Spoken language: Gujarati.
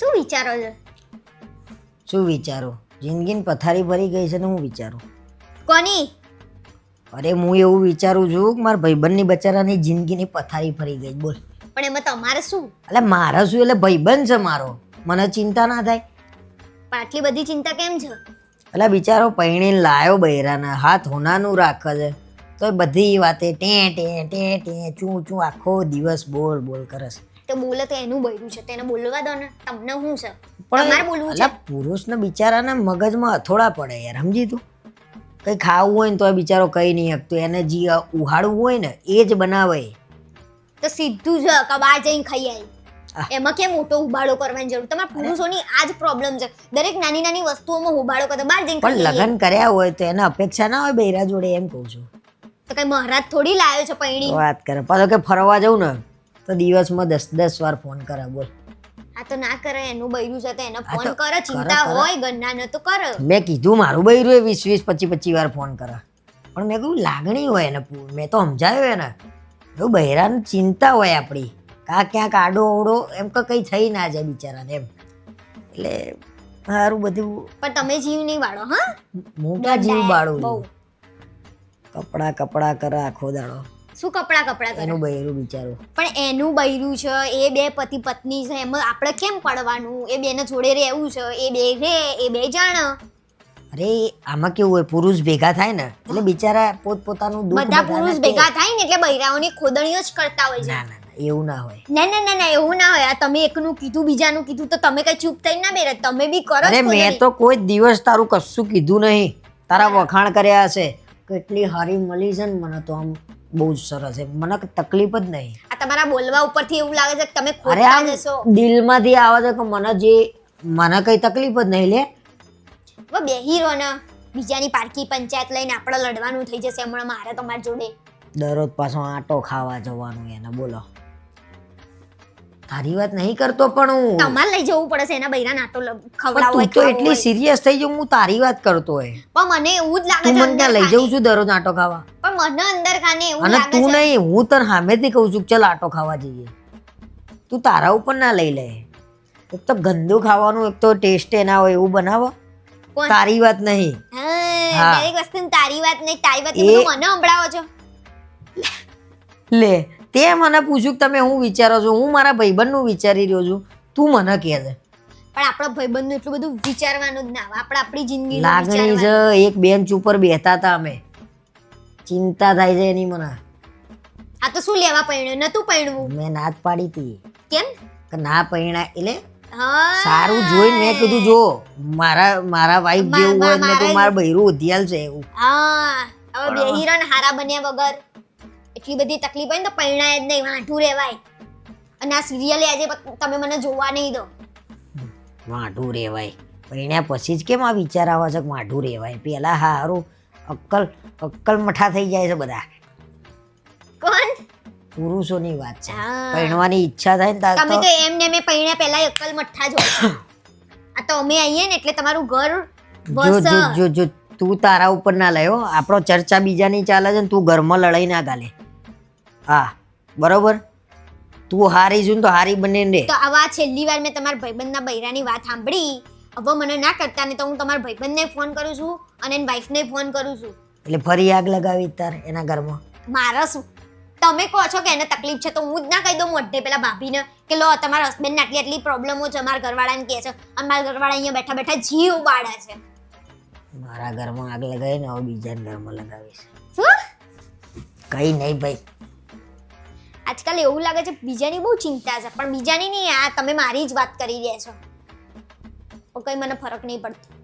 શું વિચારો છો? શું વિચારો? જિંદગીની પથારી ભરી ગઈ છે ને હું વિચારું? કોની? અરે હું એવું વિચારું છું કે મારા ભાઈબંધની બચારાની જિંદગીની પથારી ફરી ગઈ. બોલ. પણ એમાં તમારે શું? એટલે મારા શું? એટલે ભાઈબંધ છે મારો. મને ચિંતા ના થાય. પણ આટલી બધી ચિંતા કેમ છે? એટલે બિચારો પૈણીને લાયો બૈરાના હાથ હોનાનું રાખે છે. તો એ બધી વાતે ટે ટે ટે ટે ચૂં ચૂં આખો દિવસ બોલ બોલ કરે છે. તો બોલે તો એનું બૈરું છે તેને બોલવા દો ને. તમને શું છે? તમારે બોલવું છે. પુરુષને બિચારાને મગજમાં અથોડા પડે યાર સમજી તું? કંઈ ખાવું હોય ને તો બિચારો કઈ નહીં શકતો એને જે ઉહાડવું હોય ને એ જ બનાવે. તો સીધું જ કબાર જઈને ખાઈ. આવી એમાં કેમ મોટો ઉબાળો કરવાની જરૂર? તમારા પુરુષોની આ જ પ્રોબ્લેમ છે. દરેક નાની નાની વસ્તુઓમાં ઉબાળો કરતો બહાર જઈને પણ લગ્ન કર્યા હોય તો એને અપેક્ષા ના હોય બૈરા જોડે એમ કહું છું. તો કઈ મહારાજ થોડી લાવ્યો છે પૈણી? વાત કરે પાછો કે ફરવા જવું ને? તો દિવસમાં દસ દસ વાર ફોન કરે બોલ. આ તો ના કરે એનું બૈરું છે તો એને ફોન કરે ચિંતા હોય ગન્ના ન તો કરે. મેં કીધું મારું બૈરું એ વીસ વીસ પચીસ પચીસ વાર ફોન કરે. પણ મેં કહ્યું લાગણી હોય એને મેં તો સમજાયો એને. એવું બૈરાની ચિંતા હોય આપણી કા ક્યાંક આડો અવડો એમ કે કંઈ થઈ ના જાય બિચારાને એમ. એટલે સારું બધું. પણ તમે જીવ નહીં વાળો હા? મોટા જીવ બાળું? બહુ. કપડા કપડા કરે આખો દાડો. શું કપડા કપડા કરે? એનું બૈરું બિચારું. પણ એનું બૈરું છે એ બે પતિ પત્ની છે એમાં આપણે કેમ પડવાનું? એ બેને જોડે રહેવું છે એ બે રે એ બે જાણ. અરે આમાં કેવું હોય પુરુષ ભેગા થાય ને એટલે બિચારા પોત પોતાનું બધા પુરુષ ભેગા થાય ને એટલે બૈરાઓની ખોદણીઓ જ કરતા હોય છે. એવું ના હોય. ના ના ના ના એવું ના હોય. આ તમે એકનું કીધું બીજાનું કીધું તો તમે કઈ ચૂપ થઈ ના બેરે તમે બી કરો અરે મેં તો કોઈ દિવસ તારું કશું કીધું નહીં. તારા વખાણ કર્યા હશે. કેટલી હારી મળી છે ને મને તો આમ. બહુ જ સરસ છે. મને તકલીફ જ નહીં. આ તમારા બોલવા ઉપરથી એવું લાગે છે કે તમે ખોટા જશો? દિલમાંથી આવે છે કે મને જે મને કઈ તકલીફ જ નહીં લે. હવે બેહી રહો ને. બીજાની પારકી પંચાયત લઈને આપણે લડવાનું થઈ જશે હમણાં મારે તમારી જોડે. દરરોજ પાછો આટો ખાવા જવાનું એને બોલો. તારી વાત નહીં કરતો પણ હું. તમારે લઈ જવું પડે છે એના બૈરા નાટો ખવડાવો તું તો એટલી સિરિયસ થઈ જઉં હું તારી વાત કરતો હોય. પણ મને એવું જ લાગે છે મને લઈ જઉં છું દરરોજ નાટો ખાવા. પણ મને અંદર ખાને એવું અને લાગે તું નહીં હું તને સામેથી કહું છું ચલ આટો ખાવા જઈએ. તું તારા ઉપર ના લઈ લે. એક તો ગંદુ ખાવાનું એક તો ટેસ્ટ ના હોય એવું બનાવો. તારી વાત નહીં. હા. દરેક વસ્તુ તારી વાત નહીં તારી વાત મને હંભળાવો છો. લે તે મને પૂછ્યું કે તમે હું વિચારો છો? હું મારા ભાઈબંધનું વિચારી રહ્યો છું. તું મને કહે છે. પણ આપણા ભાઈબંધનું એટલું બધું વિચારવાનું જ ના આપણે આપણી જિંદગી લાગણી છે એક બેન્ચ ઉપર બેઠા હતા અમે. ચિંતા થાય છે એની મને. આ તો શું લેવા પૈણ્યું નતું પૈણવું મેં ના જ પાડી હતી. કેમ? કે ના પૈણા એટલે હા. સારું જોઈને મેં કીધું જો મારા મારા વાઈફ જેવું હોય ને તો મારા- મારા બૈરું ઉધિયાલ છે એવું. હા. હવે બે હિરણ હારા બન્યા વગર. એટલી બધી તકલીફ હોય ને તો પરણાય જ નહીં વાંઢું રહેવાય. અને આ સિરિયલ આજે તમે મને જોવા નહીં દો. માઢું રેવાય પૈણ્યા પછી જ કેમ આ વિચાર આવે છે કે માઢું રેવાય પેલા હારું અક્કલ અક્કલ મઠા થઈ જાય છે બધા. કોણ? પુરુષોની વાત છે. હા. પૈણવાની ઈચ્છા થાય ને તમે તો એમ ને મેં પરણ્યા પહેલા અક્કલ મઠા જો આ તો અમે આવીએ ને એટલે તમારું ઘર જો જો જો તું તારા ઉપર ના લાયો. આપણો ચર્ચા બીજાની ચાલે છે ને તું ઘરમાં લડાઈ ના ગાલે. હા બરોબર? તું હારી છું ને તો હારી બને ને. તો આવા છેલ્લી વાર મેં તમારા ભાઈબંધના બૈરાની વાત સાંભળી. હવે મને ના કરતા ને તો હું તમારા ભાઈબંધને ફોન કરું છું અને એની વાઈફને ફોન કરું છું. એટલે ફરી આગ લગાવી તાર એના ઘરમાં. મારા શું? તમે કહો છો કે એને તકલીફ છે તો હું જ ના કહી દઉં મોઢે પેલા ભાભીને કે લો તમારા હસબન્ડને આટલી આટલી પ્રોબ્લેમો છે અમારા ઘરવાળાને કહે છે. અને મારા ઘરવાળા અહીંયા બેઠા બેઠા જીવ બાળે છે. મારા ઘરમાં આગ લગાવી ને હવે બીજા ઘરમાં લગાવીશ. કઈ નહીં ભાઈ. આજકાલ એવું લાગે છે બીજાની બહુ ચિંતા છે, પણ બીજાની નહીં, આ તમે મારી જ વાત કરી રહ્યા છો. કઈ મને ફરક નહીં પડતો.